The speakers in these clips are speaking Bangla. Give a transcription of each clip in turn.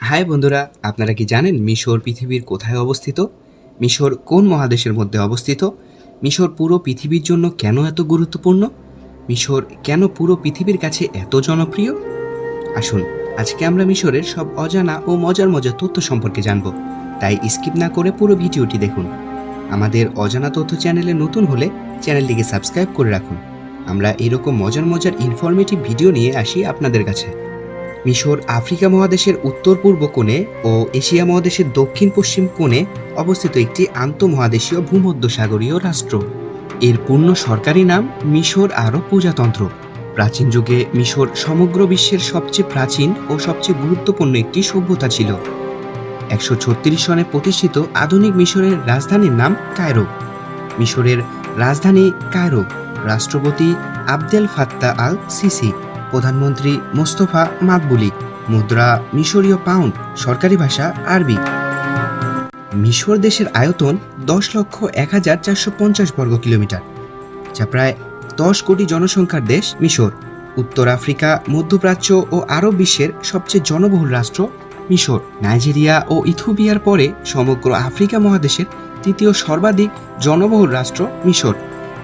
হাই বন্ধুরা, আপনারা কি জানেন মিশর পৃথিবীর কোথায় অবস্থিত? মিশর কোন মহাদেশের মধ্যে অবস্থিত? মিশর পুরো পৃথিবীর জন্য কেন এত গুরুত্বপূর্ণ? মিশর কেন পুরো পৃথিবীর কাছে এত জনপ্রিয়? আসুন, আজকে আমরা মিশরের সব অজানা ও মজার মজার তথ্য সম্পর্কে জানব। তাই স্কিপ না করে পুরো ভিডিওটি দেখুন। আমাদের অজানা তথ্য চ্যানেলে নতুন হলে চ্যানেলটিকে সাবস্ক্রাইব করে রাখুন। আমরা এরকম মজার মজার ইনফরমেটিভ ভিডিও নিয়ে আসি আপনাদের কাছে। মিশর আফ্রিকা মহাদেশের উত্তর পূর্ব কোণে ও এশিয়া মহাদেশের দক্ষিণ পশ্চিম কোণে অবস্থিত একটি আন্তঃমহাদেশীয় ভূমধ্যসাগরীয় রাষ্ট্র। এর পূর্ণ সরকারি নাম মিশর আরব প্রজাতন্ত্র। প্রাচীন যুগে মিশর সমগ্র বিশ্বের সবচেয়ে প্রাচীন ও সবচেয়ে গুরুত্বপূর্ণ একটি সভ্যতা ছিল। একশো ছত্রিশ সনে প্রতিষ্ঠিত আধুনিক মিশরের রাজধানীর নাম কায়রো। মিশরের রাজধানী কায়রো, রাষ্ট্রপতি আবদেল ফাত্তা আল সিসি প্রধানমন্ত্রী মোস্তফা মাকবুলি মুদ্রা, মিশরীয় পাউন্ড সরকারি ভাষা, আরবি। মিশর দেশের আয়তন দশ লক্ষ এক হাজার চারশো পঞ্চাশ বর্গ কিলোমিটার, যা প্রায় দশ কোটি জনসংখ্যার দেশ মিশর। উত্তর আফ্রিকা, মধ্যপ্রাচ্য ও আরব বিশ্বের সবচেয়ে জনবহুল রাষ্ট্র মিশর। নাইজেরিয়া ও ইথিওপিয়ার পরে সমগ্র আফ্রিকা মহাদেশের তৃতীয় সর্বাধিক জনবহুল রাষ্ট্র মিশর।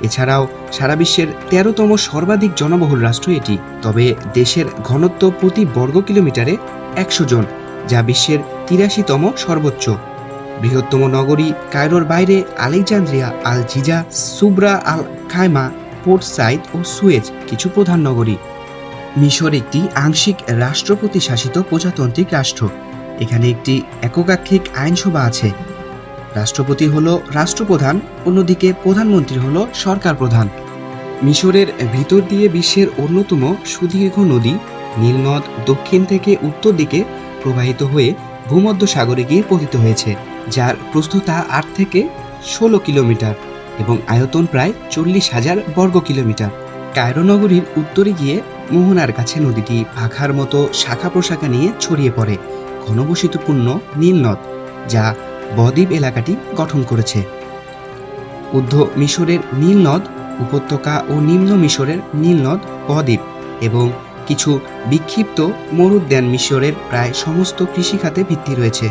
এছাড়াও সারা বিশ্বের তেরোতম সর্বাধিক জনবহুল রাষ্ট্র এটি। তবে দেশের ঘনত্ব প্রতি বর্গ কিলোমিটারে একশো জন, যা বিশ্বের তিরাশিতম সর্বোচ্চ। বৃহত্তম নগরী কায়রোর বাইরে Alexandria, al Giza, Shubra al Khaima, Port Said ও সুয়েজ কিছু প্রধান নগরী। মিশর একটি আংশিক রাষ্ট্রপতি শাসিত প্রজাতান্ত্রিক রাষ্ট্র। এখানে একটি এককাক্ষিক আইনসভা আছে। রাষ্ট্রপতি হলো রাষ্ট্রপ্রধান, অন্যদিকে প্রধানমন্ত্রী হলো সরকার প্রধান মিশরের ভিতর দিয়ে বিশ্বের অন্যতম সুদীর্ঘ নদী নীলনদ দক্ষিণ থেকে উত্তর দিকে প্রবাহিত হয়ে ভূমধ্য সাগরে গিয়ে পতিত হয়েছে, যার প্রস্থতা আট থেকে ষোলো কিলোমিটার এবং আয়তন প্রায় চল্লিশ হাজার বর্গ কিলোমিটার। কায়রো নগরীর উত্তরে গিয়ে মোহনার কাছে নদীটি পাখার মতো শাখা প্রশাখা নিয়ে ছড়িয়ে পড়ে ঘনবসিতপূর্ণ নীলনদ যা বদ্বীপ এলাকাটি গঠন করেছে। উদ্ধ মিশরের নীলনদ উপত্যকা ও নিম্ন মিশরের নীলনদ বদ্বীপ এবং কিছু বিক্ষিপ্ত মরুদ্যান মিশরের প্রায় সমস্ত কৃষিখাতে ভিত্তি রয়েছে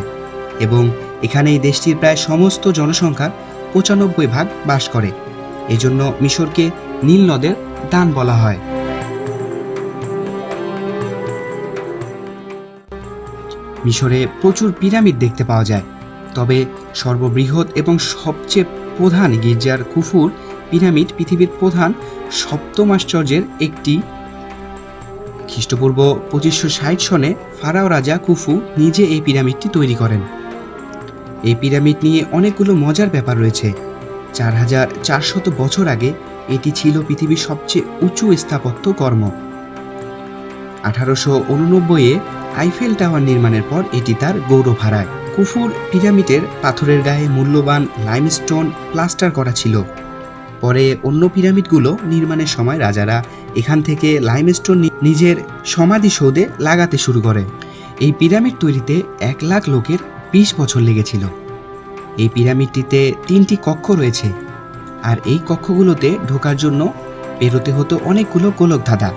এবং এখানে এই দেশটির প্রায় সমস্ত জনসংখ্যার পঁচানব্বই ভাগ বাস করে। এজন্য মিশরকে নীল নদের দান বলা হয়। মিশরে প্রচুর পিরামিড দেখতে পাওয়া যায়। তবে সর্ববৃহৎ এবং সবচেয়ে প্রধান গির্জার কুফুর পিরামিড পৃথিবীর প্রধান সপ্তম আশ্চর্যের একটি। খ্রিস্টপূর্ব পঁচিশশো ষাট সনে ফারাও রাজা কুফু নিজে এই পিরামিডটি তৈরি করেন। এই পিরামিড নিয়ে অনেকগুলো মজার ব্যাপার রয়েছে। চার হাজার চারশত বছর আগে এটি ছিল পৃথিবীর সবচেয়ে উঁচু স্থাপত্য কর্ম। আঠারোশো উননব্বইয়ে আইফেল টাওয়ার নির্মাণের পর এটি তার গৌরব হারায়। কুফুর পিরামিডের পাথরের গায়ে মূল্যবান লাইমস্টোন প্লাস্টার করা ছিল। পরে অন্য পিরামিডগুলো নির্মাণের সময় রাজারা এখান থেকে লাইমস্টোন নিজের সমাধিসৌধে লাগাতে শুরু করে। এই পিরামিড তৈরিতে এক লাখ লোকের বিশ বছর লেগেছিল। এই পিরামিডটিতে তিনটি কক্ষ রয়েছে। আর এই কক্ষগুলোতে ঢোকার জন্য পেরোতে হতো অনেকগুলো গোলক ধাঁধা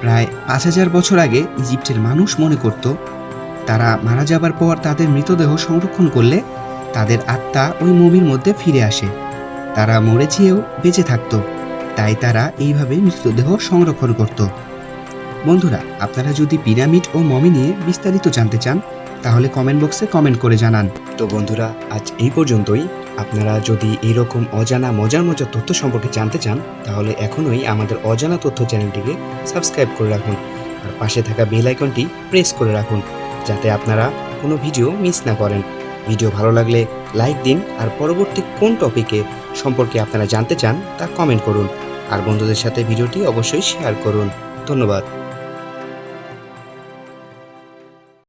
প্রায় পাঁচ হাজার বছর আগে ইজিপ্টের মানুষ মনে করত তারা মারা যাবার পর তাদের মৃতদেহ সংরক্ষণ করলে তাদের আত্মা ওই মুভির মধ্যে ফিরে আসে। তারা মরে বেঁচে থাকতো। তাই তারা এইভাবে মৃতদেহ সংরক্ষণ করত। বন্ধুরা, আপনারা যদি পিরামিড ও মমি নিয়ে বিস্তারিত জানতে চান, তাহলে কমেন্ট বক্সে কমেন্ট করে জানান। তো বন্ধুরা, আজ এই পর্যন্তই। আপনারা যদি এইরকম অজানা মজার মজার তথ্য সম্পর্কে জানতে চান, তাহলে এখনই আমাদের অজানা তথ্য চ্যানেলটিকে সাবস্ক্রাইব করে রাখুন। আর পাশে থাকা বেল আইকনটি প্রেস করে রাখুন। যাতে আপনারা কোনো ভিডিও মিস না করেন। ভিডিও ভালো লাগলে লাইক দিন আর পরবর্তী কোন টপিকে সম্পর্কে আপনারা জানতে চান তা কমেন্ট করুন। আর বন্ধুদের সাথে ভিডিওটি অবশ্যই শেয়ার করুন। ধন্যবাদ।